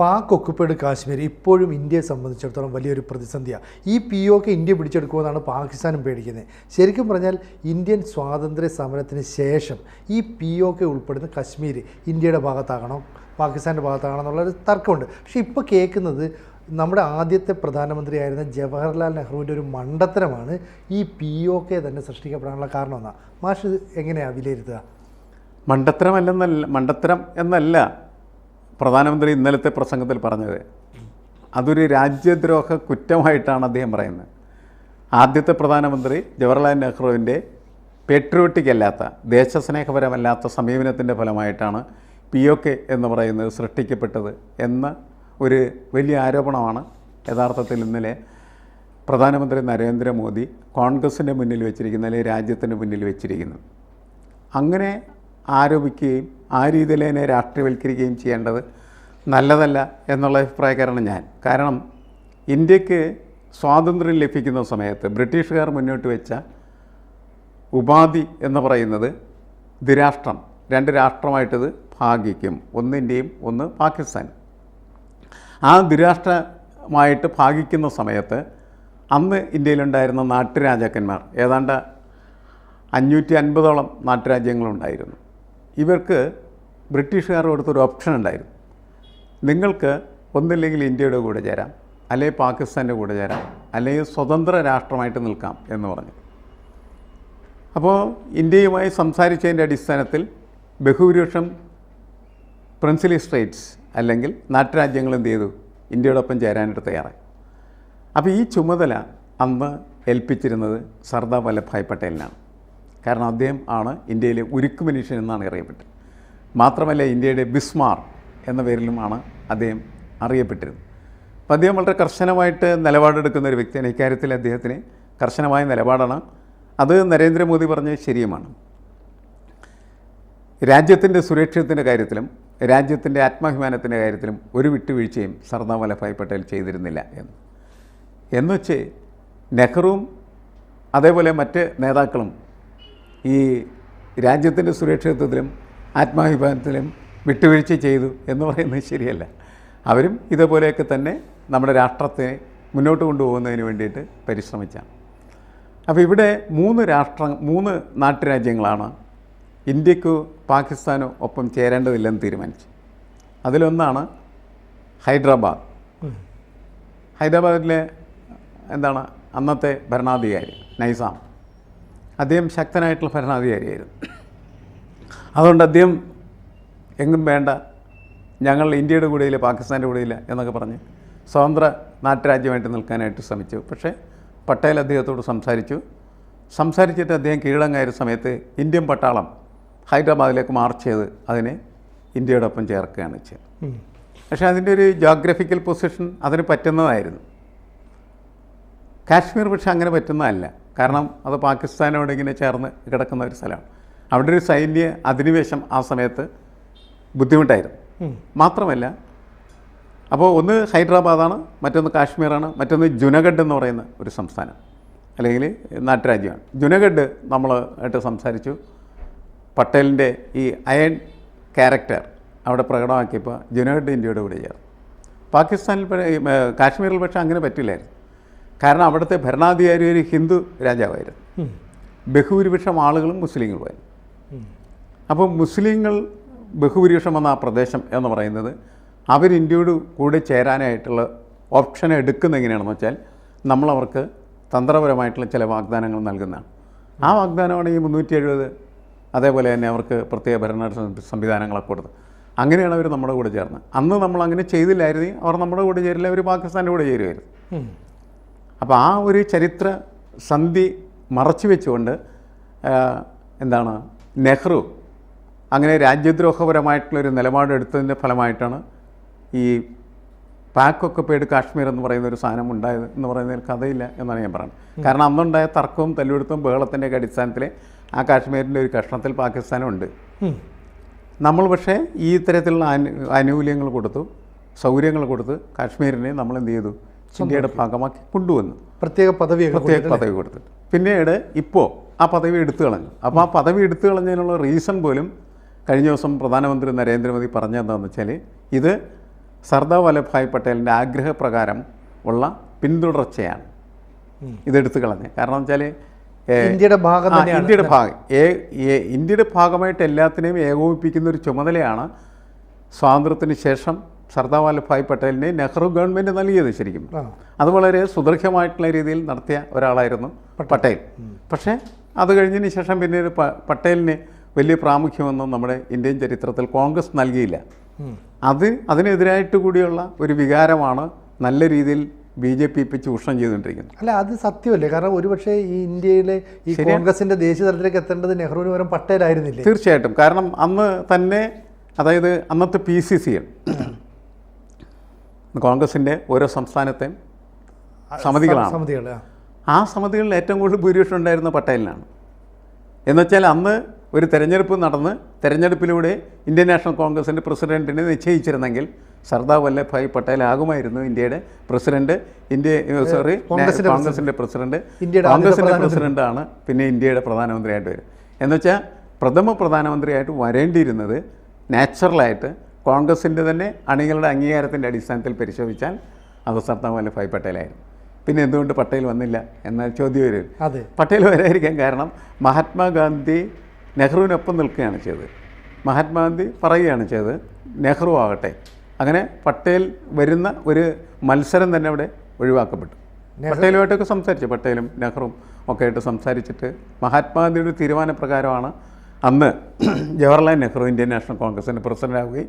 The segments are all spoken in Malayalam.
പാക് ഒക്കുപ്പേഡ് കാശ്മീർ ഇപ്പോഴും ഇന്ത്യയെ സംബന്ധിച്ചിടത്തോളം വലിയൊരു പ്രതിസന്ധിയാണ് ഈ പി ഒ കെ ഇന്ത്യ പിടിച്ചെടുക്കുമെന്നാണ് പാകിസ്ഥാനും പേടിക്കുന്നത്. ശരിക്കും പറഞ്ഞാൽ ഇന്ത്യൻ സ്വാതന്ത്ര്യ സമരത്തിന് ശേഷം ഈ പി ഒ കെ ഉൾപ്പെടുന്ന കശ്മീർ ഇന്ത്യയുടെ ഭാഗത്താകണം പാകിസ്ഥാന്റെ ഭാഗത്താകണം എന്നുള്ളൊരു തർക്കമുണ്ട്. പക്ഷേ ഇപ്പോൾ കേൾക്കുന്നത് നമ്മുടെ ആദ്യത്തെ പ്രധാനമന്ത്രിയായിരുന്ന ജവഹർലാൽ നെഹ്റുവിന്റെ ഒരു മണ്ടത്തരമാണ് ഈ പി ഒ കെ തന്നെ സൃഷ്ടിക്കപ്പെടാനുള്ള കാരണമെന്നാണ് മാഷ് എങ്ങനെയാണ് വിലയിരുത്തുക? മണ്ടത്തരമല്ലെന്നല്ല മണ്ടത്തരം എന്നല്ല. പ്രധാനമന്ത്രി ഇന്നലത്തെ പ്രസംഗത്തിൽ പറഞ്ഞത് അതൊരു രാജ്യദ്രോഹ കുറ്റമായിട്ടാണ് അദ്ദേഹം പറയുന്നത്. ആദ്യത്തെ പ്രധാനമന്ത്രി ജവഹർലാൽ നെഹ്റുവിന്റെ പേട്രിയോട്ടിക് അല്ലാത്ത ദേശസ്നേഹപരമല്ലാത്ത സമീപനത്തിന്റെ ഫലമായിട്ടാണ് പി ഒ കെ എന്ന് പറയുന്നത് സൃഷ്ടിക്കപ്പെട്ടത് എന്ന ഒരു വലിയ ആരോപണമാണ് യഥാർത്ഥത്തിൽ ഇന്നലെ പ്രധാനമന്ത്രി നരേന്ദ്രമോദി കോൺഗ്രസിന്റെ മുന്നിൽ വെച്ചിരിക്കുന്ന അല്ലെങ്കിൽ രാജ്യത്തിന്റെ മുന്നിൽ വെച്ചിരിക്കുന്നത്. അങ്ങനെ ആരോപിക്കുകയും ആ രീതിയിൽ തന്നെ രാഷ്ട്രീയവൽക്കരിക്കുകയും ചെയ്യേണ്ടത് നല്ലതല്ല എന്നുള്ള അഭിപ്രായക്കാരാണ് ഞാൻ. കാരണം ഇന്ത്യയ്ക്ക് സ്വാതന്ത്ര്യം ലഭിക്കുന്ന സമയത്ത് ബ്രിട്ടീഷുകാർ മുന്നോട്ട് വെച്ച ഉപാധി എന്ന് പറയുന്നത് ദ്വിരാഷ്ട്രം. രണ്ട് രാഷ്ട്രമായിട്ടത് ഭാഗിക്കും. ഒന്ന് ഇന്ത്യയും ഒന്ന് പാകിസ്ഥാൻ. ആ ദ്വിരാഷ്ട്രമായിട്ട് ഭാഗിക്കുന്ന സമയത്ത് അന്ന് ഇന്ത്യയിലുണ്ടായിരുന്ന നാട്ടുരാജാക്കന്മാർ ഏതാണ്ട് അഞ്ഞൂറ്റി അൻപതോളം നാട്ടുരാജ്യങ്ങളുണ്ടായിരുന്നു. ഇവർക്ക് ബ്രിട്ടീഷുകാർ കൊടുത്തൊരു ഓപ്ഷൻ ഉണ്ടായിരുന്നു. നിങ്ങൾക്ക് ഒന്നില്ലെങ്കിൽ ഇന്ത്യയുടെ കൂടെ ചേരാം അല്ലെങ്കിൽ പാകിസ്ഥാന്റെ കൂടെ ചേരാം അല്ലെങ്കിൽ സ്വതന്ത്ര രാഷ്ട്രമായിട്ട് നിൽക്കാം എന്ന് പറഞ്ഞു. അപ്പോൾ ഇന്ത്യയുമായി സംസാരിച്ചതിന്റെ അടിസ്ഥാനത്തിൽ ബഹുഭൂരിപക്ഷം പ്രിൻസിലി സ്റ്റേറ്റ്സ് അല്ലെങ്കിൽ നാട്ടുരാജ്യങ്ങൾ എന്ത് ചെയ്തു? ഇന്ത്യയോടൊപ്പം ചേരാനായിട്ട് തയ്യാറായി. അപ്പോൾ ഈ ചുമതല അന്ന് ഏൽപ്പിച്ചിരുന്നത് സർദാർ വല്ലഭായ് പട്ടേലിനാണ്. കാരണം അദ്ദേഹം ആണ് ഇന്ത്യയിലെ ഉരുക്ക് മനുഷ്യൻ എന്നാണ് അറിയപ്പെട്ടത്. മാത്രമല്ല ഇന്ത്യയുടെ ബിസ്മാർ എന്ന പേരിലുമാണ് അദ്ദേഹം അറിയപ്പെട്ടിരുന്നത്. അപ്പോൾ അദ്ദേഹം വളരെ കർശനമായിട്ട് നിലപാടെടുക്കുന്ന ഒരു വ്യക്തിയാണ്. ഇക്കാര്യത്തിൽ അദ്ദേഹത്തിന് കർശനമായ നിലപാടാണ്. അത് നരേന്ദ്രമോദി പറഞ്ഞത് ശരിയുമാണ്. രാജ്യത്തിന്റെ സുരക്ഷിതത്തിന്റെ കാര്യത്തിലും രാജ്യത്തിന്റെ ആത്മാഭിമാനത്തിന്റെ കാര്യത്തിലും ഒരു വിട്ടുവീഴ്ചയും സർദാർ വല്ലഭായ് പട്ടേൽ ചെയ്തിരുന്നില്ല എന്ന്. എന്നുവെച്ച് നെഹ്റുവും അതേപോലെ മറ്റ് നേതാക്കളും ഈ രാജ്യത്തിന്റെ സുരക്ഷിതത്വത്തിലും ആത്മാഭിമാനത്തിലും വിട്ടുവീഴ്ച ചെയ്തു എന്ന് പറയുന്നത് ശരിയല്ല. അവരും ഇതേപോലെയൊക്കെ തന്നെ നമ്മുടെ രാഷ്ട്രത്തെ മുന്നോട്ട് കൊണ്ടുപോകുന്നതിന് വേണ്ടിയിട്ട് പരിശ്രമിച്ചാണ്. അപ്പോൾ ഇവിടെ മൂന്ന് രാഷ്ട്ര മൂന്ന് നാട്ടുരാജ്യങ്ങളാണ് ഇന്ത്യക്കോ പാകിസ്ഥാനോ ഒപ്പം ചേരേണ്ടതില്ലെന്ന് തീരുമാനിച്ചു. അതിലൊന്നാണ് ഹൈദരാബാദ്. ഹൈദരാബാദിലെ എന്താണ്? അന്നത്തെ ഭരണാധികാരി നൈസാം. അദ്ദേഹം ശക്തനായിട്ടുള്ള ഭരണാധികാരിയായിരുന്നു. അതുകൊണ്ട് അദ്ദേഹം എങ്ങും വേണ്ട ഞങ്ങൾ ഇന്ത്യയുടെ കൂടെയില്ല പാകിസ്ഥാന്റെ കൂടെയില്ല എന്നൊക്കെ പറഞ്ഞ് സ്വതന്ത്ര നാട്ടുരാജ്യമായിട്ട് നിൽക്കാനായിട്ട് ശ്രമിച്ചു. പക്ഷേ പട്ടേൽ അദ്ദേഹത്തോട് സംസാരിച്ചു. സംസാരിച്ചിട്ട് അദ്ദേഹം കീഴടങ്ങായ സമയത്ത് ഇന്ത്യൻ പട്ടാളം ഹൈദരാബാദിലേക്ക് മാർച്ച് ചെയ്ത് അതിനെ ഇന്ത്യയോടൊപ്പം ചേർക്കുകയാണ് ചെയ്തത്. പക്ഷേ അതിന്റെ ഒരു ജോഗ്രഫിക്കൽ പൊസിഷൻ അതിന് പറ്റുന്നതായിരുന്നു. കാശ്മീർ പക്ഷേ അങ്ങനെ പറ്റുന്നതല്ല. കാരണം അത് പാകിസ്ഥാനോട് ഇങ്ങനെ ചേർന്ന് കിടക്കുന്ന ഒരു സ്ഥലമാണ്. അവിടെ ഒരു സൈന്യ അധിനിവേശം ആ സമയത്ത് ബുദ്ധിമുട്ടായിരുന്നു. മാത്രമല്ല അപ്പോൾ ഒന്ന് ഹൈദരാബാദാണ് മറ്റൊന്ന് കാശ്മീരാണ് മറ്റൊന്ന് ജുനഗഡ് എന്ന് പറയുന്ന ഒരു സംസ്ഥാനം അല്ലെങ്കിൽ നാട്ടുരാജ്യമാണ്. ജുനഗഡ് നമ്മൾ ആയിട്ട് സംസാരിച്ചു. പട്ടേലിന്റെ ഈ അയൺ ക്യാരക്ടർ അവിടെ പ്രകടമാക്കിയപ്പോൾ ജുനഗഡ് ഇന്ത്യയുടെ കൂടെ ചേർന്നു. പാകിസ്ഥാനിൽ കാശ്മീരിൽ പക്ഷേ അങ്ങനെ പറ്റില്ലായിരുന്നു. കാരണം അവിടുത്തെ ഭരണാധികാരി ഒരു ഹിന്ദു രാജാവായിരുന്നു. ബഹുഭൂരിപക്ഷം ആളുകളും മുസ്ലിങ്ങളുമായിരുന്നു അപ്പോൾ മുസ്ലിങ്ങൾ ബഹുഭൂരിപക്ഷം വന്ന ആ പ്രദേശം എന്ന് പറയുന്നത് അവർ ഇന്ത്യയോട് കൂടെ ചേരാനായിട്ടുള്ള ഓപ്ഷൻ എടുക്കുന്ന എങ്ങനെയാണെന്ന് വെച്ചാൽ നമ്മളവർക്ക് തന്ത്രപരമായിട്ടുള്ള ചില വാഗ്ദാനങ്ങൾ നൽകുന്നതാണ്. ആ വാഗ്ദാനമാണ് ഈ മുന്നൂറ്റി എഴുപത് അതേപോലെ തന്നെ അവർക്ക് പ്രത്യേക ഭരണ സംവിധാനങ്ങളൊക്കെ കൊടുത്തത്. അങ്ങനെയാണ് അവർ നമ്മുടെ കൂടെ ചേർന്നത്. അന്ന് നമ്മൾ അങ്ങനെ ചെയ്തില്ലായിരുന്നെങ്കിൽ അവർ നമ്മുടെ കൂടെ ചേരില്ല അവർ പാകിസ്ഥാന്റെ കൂടെ ചേരുമായിരുന്നു. അപ്പോൾ ആ ഒരു ചരിത്ര സന്ധി മറച്ചു വെച്ചുകൊണ്ട് എന്താണ് നെഹ്റു അങ്ങനെ രാജ്യദ്രോഹപരമായിട്ടുള്ളൊരു നിലപാടെടുത്തതിന്റെ ഫലമായിട്ടാണ് ഈ പാക് പേട് കാശ്മീർ എന്ന് പറയുന്ന ഒരു സാധനം ഉണ്ടായത് എന്ന് പറയുന്നതിൽ കഥയില്ല എന്നാണ് ഞാൻ പറയുന്നത്. കാരണം അന്നുണ്ടായ തർക്കവും തല്ലുപിടുത്തവും ബഹളത്തിന്റെയൊക്കെ അടിസ്ഥാനത്തിൽ ആ കാശ്മീരിന്റെ ഒരു കഷ്ണത്തിൽ പാകിസ്ഥാനുണ്ട്. നമ്മൾ പക്ഷേ ഈ തരത്തിലുള്ള ആനു ആനുകൂല്യങ്ങൾ കൊടുത്തു സൗകര്യങ്ങൾ കൊടുത്ത് കാശ്മീരിനെ നമ്മൾ എന്ത് ചെയ്തു? ഇന്ത്യയുടെ ഭാഗമാക്കി കൊണ്ടുവന്നു. പ്രത്യേക പദവി പ്രത്യേക പദവി കൊടുത്തിട്ട്. പിന്നീട് ഇപ്പോൾ ആ പദവി എടുത്തു കളഞ്ഞു. അപ്പോൾ ആ പദവി എടുത്തു കളഞ്ഞതിനുള്ള റീസൺ പോലും കഴിഞ്ഞ ദിവസം പ്രധാനമന്ത്രി നരേന്ദ്രമോദി പറഞ്ഞതെന്താണെന്ന് വെച്ചാൽ ഇത് സർദാർ വല്ലഭായ് പട്ടേലിന്റെ ആഗ്രഹപ്രകാരം ഉള്ള പിന്തുടർച്ചയാണ്. ഇതെടുത്തു കളഞ്ഞ്. കാരണം വെച്ചാൽ ഇന്ത്യയുടെ ഭാഗം ഇന്ത്യയുടെ ഭാഗം. ഇന്ത്യയുടെ ഭാഗമായിട്ട് എല്ലാത്തിനെയും ഏകോപിപ്പിക്കുന്ന ഒരു ചുമതലയാണ് സ്വാതന്ത്ര്യത്തിന് ശേഷം സർദാർ വല്ലഭായ് പട്ടേലിനെ നെഹ്റു ഗവൺമെന്റ് നൽകിയത് ശരിക്കും. അത് വളരെ സുദൃഢമായിട്ടുള്ള രീതിയിൽ നടത്തിയ ഒരാളായിരുന്നു പട്ടേൽ. പക്ഷേ അത് കഴിഞ്ഞതിന് ശേഷം പിന്നെ പട്ടേലിന് വലിയ പ്രാമുഖ്യമൊന്നും നമ്മുടെ ഇന്ത്യൻ ചരിത്രത്തിൽ കോൺഗ്രസ് നൽകിയില്ല. അത് അതിനെതിരായിട്ട് കൂടിയുള്ള ഒരു വികാരമാണ് നല്ല രീതിയിൽ ബി ജെ പി ഇപ്പം ചൂഷണം ചെയ്തുകൊണ്ടിരിക്കുന്നത്. അല്ല അത് സത്യമല്ലേ? കാരണം ഒരുപക്ഷെ ഈ ഇന്ത്യയിലെ ഈ കോൺഗ്രസിന്റെ ദേശീയ തലത്തിലേക്ക് എത്തേണ്ടത് നെഹ്റുവിന് പകരം പട്ടേലായിരുന്നില്ലേ? തീർച്ചയായിട്ടും. കാരണം അന്ന് തന്നെ അതായത് അന്നത്തെ പി സി സികൾ കോൺഗ്രസിന്റെ ഓരോ സംസ്ഥാനത്തെയും സമിതികളാണ്. സമിതികൾ ആ. സമിതികളിൽ ഏറ്റവും കൂടുതൽ ഭൂരിപക്ഷം ഉണ്ടായിരുന്ന പട്ടേലിനാണ് എന്നുവെച്ചാൽ അന്ന് ഒരു തെരഞ്ഞെടുപ്പ് നടന്ന് തെരഞ്ഞെടുപ്പിലൂടെ ഇന്ത്യൻ നാഷണൽ കോൺഗ്രസിന്റെ പ്രസിഡന്റിനെ നിശ്ചയിച്ചിരുന്നെങ്കിൽ സർദാർ വല്ലഭായ് പട്ടേൽ ആകുമായിരുന്നു ഇന്ത്യയുടെ പ്രസിഡന്റ്. ഇന്ത്യ സോറി കോൺഗ്രസിന്റെ കോൺഗ്രസിന്റെ പ്രസിഡന്റ്. കോൺഗ്രസിന്റെ പ്രസിഡന്റാണ് പിന്നെ ഇന്ത്യയുടെ പ്രധാനമന്ത്രിയായിട്ട് വരും എന്നുവെച്ചാൽ പ്രഥമ പ്രധാനമന്ത്രിയായിട്ട് വരേണ്ടിയിരുന്നത് നാച്ചുറലായിട്ട് കോൺഗ്രസിന്റെ തന്നെ അണികളുടെ അംഗീകാരത്തിന്റെ അടിസ്ഥാനത്തിൽ പരിശോധിച്ചാൽ അത് സർദാർ വല്ലഭായ് പട്ടേലായിരുന്നു. പിന്നെ എന്തുകൊണ്ട് പട്ടേൽ വന്നില്ല എന്ന ചോദ്യം വരും അതെ. പട്ടേൽ വരായിരിക്കാൻ കാരണം മഹാത്മാഗാന്ധി നെഹ്റുവിനൊപ്പം നിൽക്കുകയാണ് ചെയ്തത്. മഹാത്മാഗാന്ധി പറയുകയാണ് ചെയ്തത് നെഹ്റു ആകട്ടെ. അങ്ങനെ പട്ടേൽ വരുന്ന ഒരു മത്സരം തന്നെ അവിടെ ഒഴിവാക്കപ്പെട്ടു. പട്ടേലുമായിട്ടൊക്കെ സംസാരിച്ചു. പട്ടേലും നെഹ്റും ഒക്കെ ആയിട്ട് സംസാരിച്ചിട്ട് മഹാത്മാഗാന്ധിയുടെ തീരുമാനപ്രകാരമാണ് അന്ന് ജവഹർലാൽ നെഹ്റു ഇന്ത്യൻ നാഷണൽ കോൺഗ്രസിന്റെ പ്രസിഡന്റാവുകയും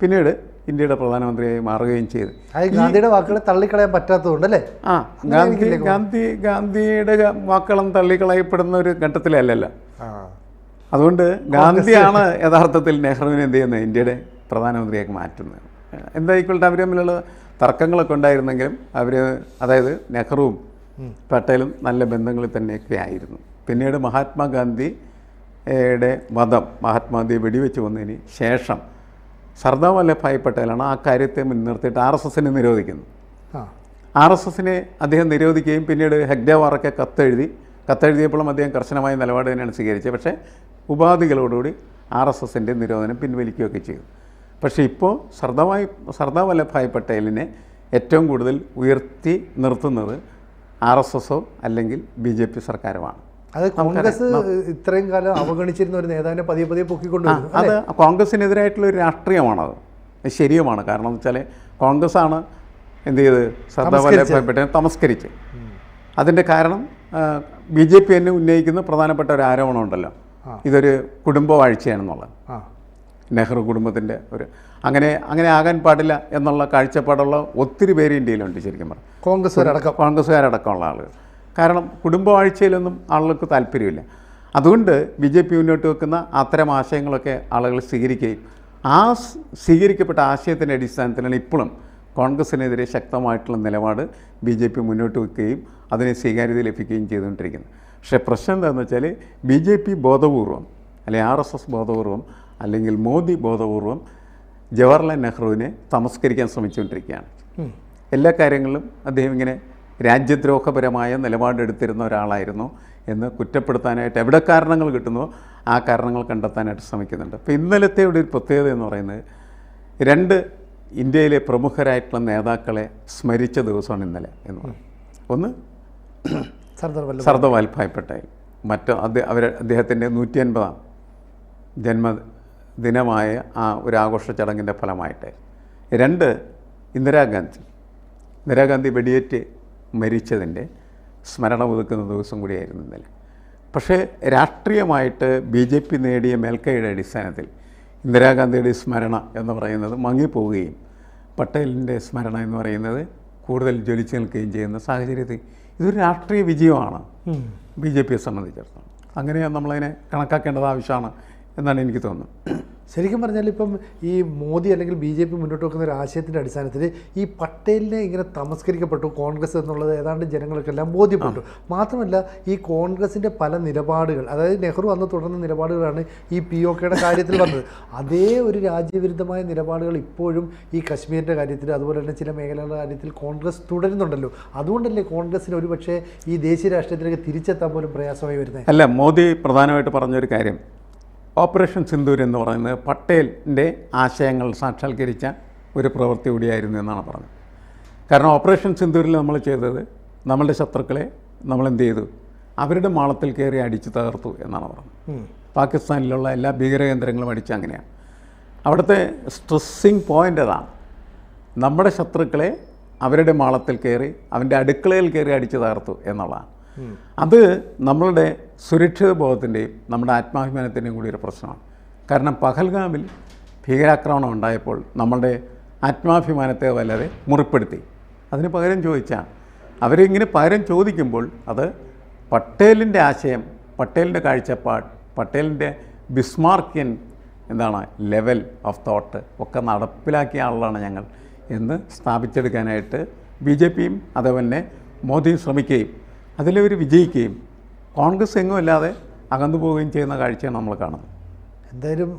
പിന്നീട് ഇന്ത്യയുടെ പ്രധാനമന്ത്രിയായി മാറുകയും ചെയ്തു. ഗാന്ധിയുടെ വാക്കുകളെ തള്ളിക്കളയാൻ പറ്റാത്തതുകൊണ്ട് അല്ലേ ആ ഗാന്ധി ഗാന്ധി ഗാന്ധിയുടെ വാക്കുകളും തള്ളിക്കളയപ്പെടുന്ന ഒരു ഘട്ടത്തിലല്ലല്ലോ അതുകൊണ്ട് ഗാന്ധിയാണ് യഥാർത്ഥത്തിൽ നെഹ്റുവിനെ എന്ത് ചെയ്യുന്നത്? ഇന്ത്യയുടെ പ്രധാനമന്ത്രിയാക്കി മാറ്റുന്നത്. എന്തായിക്കൊള്ളട്ടെ അവർ തമ്മിലുള്ള തർക്കങ്ങളൊക്കെ ഉണ്ടായിരുന്നെങ്കിലും അവർ അതായത് നെഹ്റുവും പട്ടേലും നല്ല ബന്ധങ്ങളിൽ തന്നെയൊക്കെ ആയിരുന്നു. പിന്നീട് മഹാത്മാഗാന്ധിയുടെ വധം മഹാത്മാഗാന്ധി വെടിവെച്ച് വന്നതിന് ശേഷം സർദാർ വല്ലഭായ് പട്ടേലാണ് ആ കാര്യത്തെ മുൻനിർത്തിയിട്ട് ആർ എസ് എസിനെ നിരോധിക്കുന്നത് ആ. ആർ എസ് എസിനെ അദ്ദേഹം നിരോധിക്കുകയും പിന്നീട് ഹെഗ്ഡേവാറൊക്കെ കത്തെഴുതി കത്തെഴുതിയപ്പോഴും അദ്ദേഹം കർശനമായ നിലപാട് തന്നെയാണ് സ്വീകരിച്ചത്. പക്ഷേ ഉപാധികളോടുകൂടി ആർ എസ് എസിന്റെ നിരോധനം പിൻവലിക്കുകയൊക്കെ ചെയ്തു. പക്ഷേ ഇപ്പോൾ സർദാവായി സർദാർ വല്ലഭായ് പട്ടേലിനെ ഏറ്റവും കൂടുതൽ ഉയർത്തി നിർത്തുന്നത് ആർ എസ് എസോ അല്ലെങ്കിൽ ബി ജെ പി സർക്കാരുമാണ്. അത് കോൺഗ്രസ് ഇത്രയും കാലം അവഗണിച്ചിരുന്ന ഒരു നേതാവിനെ പതിയെ പതിയെ പൊക്കിക്കൊണ്ടുവരും അത് കോൺഗ്രസിനെതിരായിട്ടുള്ള ഒരു രാഷ്ട്രീയമാണത്. ശരിയുമാണ്. കാരണം എന്ന് വെച്ചാൽ കോൺഗ്രസ് ആണ് എന്ത് ചെയ്ത്? സർദാർ വല്ലഭായ് പട്ടേൽ തമസ്കരിച്ച് അതിന്റെ കാരണം ബി ജെ പി തന്നെ ഉന്നയിക്കുന്ന പ്രധാനപ്പെട്ട ഒരു ആരോപണം ഉണ്ടല്ലോ. ഇതൊരു കുടുംബവാഴ്ചയാണെന്നുള്ളത് നെഹ്റു കുടുംബത്തിന്റെ ഒരു അങ്ങനെ അങ്ങനെ ആകാൻ പാടില്ല എന്നുള്ള കാഴ്ചപ്പാടുള്ള ഒത്തിരി പേര് ഇന്ത്യയിലുണ്ട് ശരിക്കും പറഞ്ഞു കോൺഗ്രസ്സുകാരടക്കം. കോൺഗ്രസ്സുകാരടക്കമുള്ള ആളുകൾ. കാരണം കുടുംബവാഴ്ചയിലൊന്നും ആളുകൾക്ക് താല്പര്യമില്ല. അതുകൊണ്ട് ബി ജെ പി മുന്നോട്ട് വെക്കുന്ന അത്തരം ആശയങ്ങളൊക്കെ ആളുകൾ സ്വീകരിക്കുകയും ആ സ്വീകരിക്കപ്പെട്ട ആശയത്തിന്റെ അടിസ്ഥാനത്തിലാണ് ഇപ്പോഴും കോൺഗ്രസിനെതിരെ ശക്തമായിട്ടുള്ള നിലപാട് ബി ജെ പി മുന്നോട്ട് വെക്കുകയും അതിനെ സ്വീകാര്യത ലഭിക്കുകയും ചെയ്തുകൊണ്ടിരിക്കുന്നത്. പക്ഷേ പ്രശ്നം എന്താണെന്ന് വെച്ചാൽ ബി ജെ പി ബോധപൂർവം അല്ലെങ്കിൽ ആർ എസ് എസ് ബോധപൂർവം അല്ലെങ്കിൽ മോദി ബോധപൂർവം ജവഹർലാൽ നെഹ്റുവിനെ തമസ്കരിക്കാൻ ശ്രമിച്ചുകൊണ്ടിരിക്കുകയാണ്. എല്ലാ കാര്യങ്ങളിലും അദ്ദേഹം ഇങ്ങനെ രാജ്യദ്രോഹപരമായ നിലപാടെടുത്തിരുന്ന ഒരാളായിരുന്നു എന്ന് കുറ്റപ്പെടുത്താനായിട്ട് എവിടെ കാരണങ്ങൾ കിട്ടുന്നോ ആ കാരണങ്ങൾ കണ്ടെത്താനായിട്ട് ശ്രമിക്കുന്നുണ്ട്. അപ്പോൾ ഇന്നലത്തെ ഇവിടെ ഒരു പ്രത്യേകത എന്ന് പറയുന്നത് രണ്ട് ഇന്ത്യയിലെ പ്രമുഖരായിട്ടുള്ള നേതാക്കളെ സ്മരിച്ച ദിവസമാണ് ഇന്നലെ എന്ന് പറയുന്നത് ഒന്ന് സർദാർ വല്ലഭായ് സർദാർ വല്ലഭായ് പട്ടേൽ. മറ്റോ അദ്ദേഹം അവർ അദ്ദേഹത്തിന്റെ നൂറ്റി അൻപതാം ജന്മദിനമായ ആ ഒരു ആഘോഷ ചടങ്ങിന്റെ ഫലമായിട്ട് രണ്ട് ഇന്ദിരാഗാന്ധി. ഇന്ദിരാഗാന്ധി വെടിയേറ്റ് മരിച്ചതിന്റെ സ്മരണ പുതുക്കുന്ന ദിവസം കൂടിയായിരുന്നു ഇന്നലെ. പക്ഷേ രാഷ്ട്രീയമായിട്ട് ബി ജെ പി നേടിയ മേൽക്കൈയുടെ അടിസ്ഥാനത്തിൽ ഇന്ദിരാഗാന്ധിയുടെ സ്മരണ എന്ന് പറയുന്നത് മങ്ങിപ്പോവുകയും പട്ടേലിന്റെ സ്മരണ എന്ന് പറയുന്നത് കൂടുതൽ ജ്വലിച്ചു നിൽക്കുകയും ചെയ്യുന്ന സാഹചര്യത്തിൽ ഇതൊരു രാഷ്ട്രീയ വിജയമാണ്. ബി ജെ പിയെ സംബന്ധിച്ചിടത്തോളം. അങ്ങനെ നമ്മളതിനെ കണക്കാക്കേണ്ടത് ആവശ്യമാണ് എന്നാണ് എനിക്ക് തോന്നുന്നത്. ശരിക്കും പറഞ്ഞാൽ ഇപ്പം ഈ മോദി അല്ലെങ്കിൽ ബി ജെ പി മുന്നോട്ട് വെക്കുന്ന ഒരു ആശയത്തിന്റെ അടിസ്ഥാനത്തിൽ ഈ പട്ടേലിനെ ഇങ്ങനെ തമസ്കരിക്കപ്പെട്ടു കോൺഗ്രസ് എന്നുള്ളത് ഏതാണ്ട് ജനങ്ങൾക്കെല്ലാം ബോധ്യപ്പെട്ടു. മാത്രമല്ല ഈ കോൺഗ്രസിന്റെ പല നിലപാടുകൾ അതായത് നെഹ്റു അന്ന് തുടർന്ന നിലപാടുകളാണ് ഈ പി ഒ കെയുടെ കാര്യത്തിൽ വന്നത്. അതേ ഒരു രാജ്യവിരുദ്ധമായ നിലപാടുകൾ ഇപ്പോഴും ഈ കശ്മീരിന്റെ കാര്യത്തിൽ അതുപോലെ തന്നെ ചില മേഖലകളുടെ കാര്യത്തിൽ കോൺഗ്രസ് തുടരുന്നുണ്ടല്ലോ. അതുകൊണ്ടല്ലേ കോൺഗ്രസിന് ഒരുപക്ഷേ ഈ ദേശീയ രാഷ്ട്രീയത്തിലേക്ക് തിരിച്ചെത്താൻ പോലും പ്രയാസമായി വരുന്നത്? അല്ല മോദി പ്രധാനമായിട്ട് പറഞ്ഞൊരു കാര്യം. ഓപ്പറേഷൻ സിന്ദൂർ എന്ന് പറയുന്നത് പട്ടേലിന്റെ ആശയങ്ങൾ സാക്ഷാത്കരിച്ച ഒരു പ്രവൃത്തി കൂടിയായിരുന്നു എന്നാണ് പറഞ്ഞത്. കാരണം ഓപ്പറേഷൻ സിന്ദൂരിൽ നമ്മൾ ചെയ്തത് നമ്മളുടെ ശത്രുക്കളെ നമ്മൾ എന്ത് ചെയ്തു? അവരുടെ മാളത്തിൽ കയറി അടിച്ചു തകർത്തു എന്നാണ് പറഞ്ഞത്. പാകിസ്ഥാനിലുള്ള എല്ലാ ഭീകരകേന്ദ്രങ്ങളും അടിച്ച അങ്ങനെയാണ്. അവിടുത്തെ സ്ട്രെസ്സിങ് പോയിന്റ് അതാണ്. നമ്മുടെ ശത്രുക്കളെ അവരുടെ മാളത്തിൽ കയറി അവന്റെ അടുക്കളയിൽ കയറി അടിച്ചു തകർത്തു എന്നുള്ളതാണ്. അത് നമ്മളുടെ സുരക്ഷിത ബോധത്തിന്റെയും നമ്മുടെ ആത്മാഭിമാനത്തിന്റെയും കൂടി ഒരു പ്രശ്നമാണ്. കാരണം പഹൽഗാമിൽ ഭീകരാക്രമണം ഉണ്ടായപ്പോൾ നമ്മളുടെ ആത്മാഭിമാനത്തെ വല്ലാതെ മുറിപ്പെടുത്തി. അതിന് പകരം ചോദിച്ചാൽ അവരിങ്ങനെ പകരം ചോദിക്കുമ്പോൾ അത് പട്ടേലിന്റെ ആശയം പട്ടേലിന്റെ കാഴ്ചപ്പാട് പട്ടേലിന്റെ ബിസ്മാർക്കിയൻ എന്താണ് ലെവൽ ഓഫ് തോട്ട് ഒക്കെ നടപ്പിലാക്കിയ ആളാണ് ഞങ്ങൾ എന്ന് സ്ഥാപിച്ചെടുക്കാനായിട്ട് ബി ജെ പിയും അതേപോലെ മോദിയും ശ്രമിക്കുകയും അതിലവർ വിജയിക്കുകയും കോൺഗ്രസ് എങ്ങും അല്ലാതെ അകന്നു പോവുകയും ചെയ്യുന്ന കാഴ്ചയാണ് നമ്മൾ കാണുന്നത്. എന്തായാലും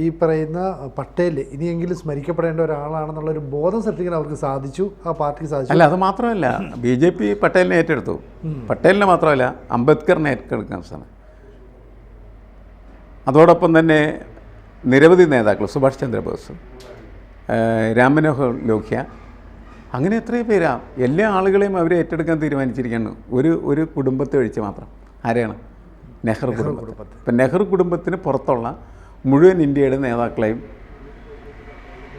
ഈ പറയുന്ന പട്ടേൽ ഇനിയെങ്കിലും സ്മരിക്കപ്പെടേണ്ട ഒരാളാണെന്നുള്ള ഒരു ബോധം സൃഷ്ടിക്കാൻ അവർക്ക് സാധിച്ചു ആ പാർട്ടിക്ക് സാധിച്ചു. അല്ല അത് മാത്രമല്ല ബി ജെ പി പട്ടേലിനെ ഏറ്റെടുത്തു. പട്ടേലിനെ മാത്രമല്ല അംബേദ്കറിനെ ഏറ്റെടുക്കാൻ ശ്രമം അതോടൊപ്പം തന്നെ നിരവധി നേതാക്കൾ സുഭാഷ് ചന്ദ്രബോസ് രാം മനോഹർ ലോഹ്യ അങ്ങനെ എത്രയും പേരാ. എല്ലാ ആളുകളെയും അവർ ഏറ്റെടുക്കാൻ തീരുമാനിച്ചിരിക്കുകയാണ്. ഒരു ഒരു കുടുംബത്തെ ഒഴിച്ച് മാത്രം. ആരെയാണ്? നെഹ്റു കുടുംബം. ഇപ്പം നെഹ്റു കുടുംബത്തിന് പുറത്തുള്ള മുഴുവൻ ഇന്ത്യയുടെ നേതാക്കളെയും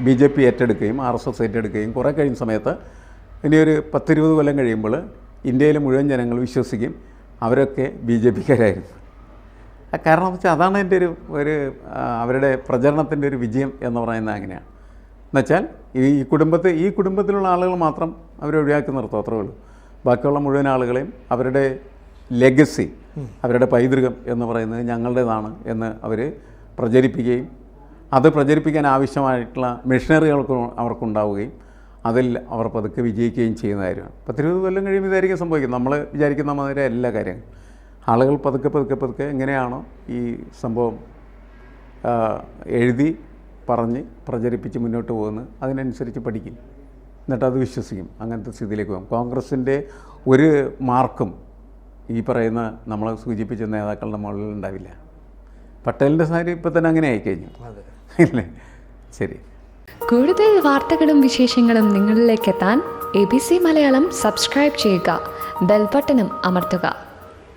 ബി ജെ പി ഏറ്റെടുക്കുകയും ആർ എസ് എസ് ഏറ്റെടുക്കുകയും കുറേ കഴിയുന്ന സമയത്ത് ഇനി ഒരു പത്തിരുപത് കൊല്ലം കഴിയുമ്പോൾ ഇന്ത്യയിലെ മുഴുവൻ ജനങ്ങൾ വിശ്വസിക്കും അവരൊക്കെ ബി ജെ പിക്കാരായിരുന്നു. കാരണം എന്ന് വെച്ചാൽ അതാണ് എന്റെ ഒരു ഒരു അവരുടെ പ്രചരണത്തിന്റെ ഒരു വിജയം എന്ന് പറയുന്നത് അങ്ങനെയാണ്. എന്നുവെച്ചാൽ ഈ കുടുംബത്തെ ഈ കുടുംബത്തിലുള്ള ആളുകൾ മാത്രം അവരെ ഒഴിവാക്കി നിർത്തും അത്രേ ഉള്ളൂ. ബാക്കിയുള്ള മുഴുവൻ ആളുകളെയും അവരുടെ ലെഗസി അവരുടെ പൈതൃകം എന്ന് പറയുന്നത് ഞങ്ങളുടേതാണ് എന്ന് അവർ പ്രചരിപ്പിക്കുകയും അത് പ്രചരിപ്പിക്കാൻ ആവശ്യമായിട്ടുള്ള മെഷീനറികൾക്ക് അവർക്കുണ്ടാവുകയും അതിൽ അവർ പതുക്കെ വിജയിക്കുകയും ചെയ്യുന്ന കാര്യമാണ്. കൊല്ലം കഴിയുമ്പോൾ ഇതായിരിക്കും സംഭവിക്കുന്നത്. നമ്മൾ വിചാരിക്കുന്ന മാതിരി എല്ലാ കാര്യങ്ങളും. ആളുകൾ പതുക്കെ പതുക്കെ പതുക്കെ എങ്ങനെയാണോ ഈ സംഭവം എഴുതി പറഞ്ഞ് പ്രചരിപ്പിച്ച് മുന്നോട്ട് പോകുന്ന അതിനനുസരിച്ച് പഠിക്കും. എന്നിട്ട് അത് വിശ്വസിക്കും. അങ്ങനത്തെ സ്ഥിതിയിലേക്ക് പോകും. കോൺഗ്രസിന്റെ ഒരു മാർക്കും ഈ പറയുന്ന നമ്മൾ സൂചിപ്പിച്ച നേതാക്കളുടെ മുകളിൽ ഉണ്ടാവില്ല. പട്ടേലിന്റെ സാരി ഇപ്പം തന്നെ അങ്ങനെ ആയിക്കഴിഞ്ഞു. അതെ. ഇല്ലേ? ശരി. കൂടുതൽ വാർത്തകളും വിശേഷങ്ങളും നിങ്ങളിലേക്ക് എത്താൻ A B C Malayalam subscribe ചെയ്യുക. ബെൽബട്ടനും അമർത്തുക.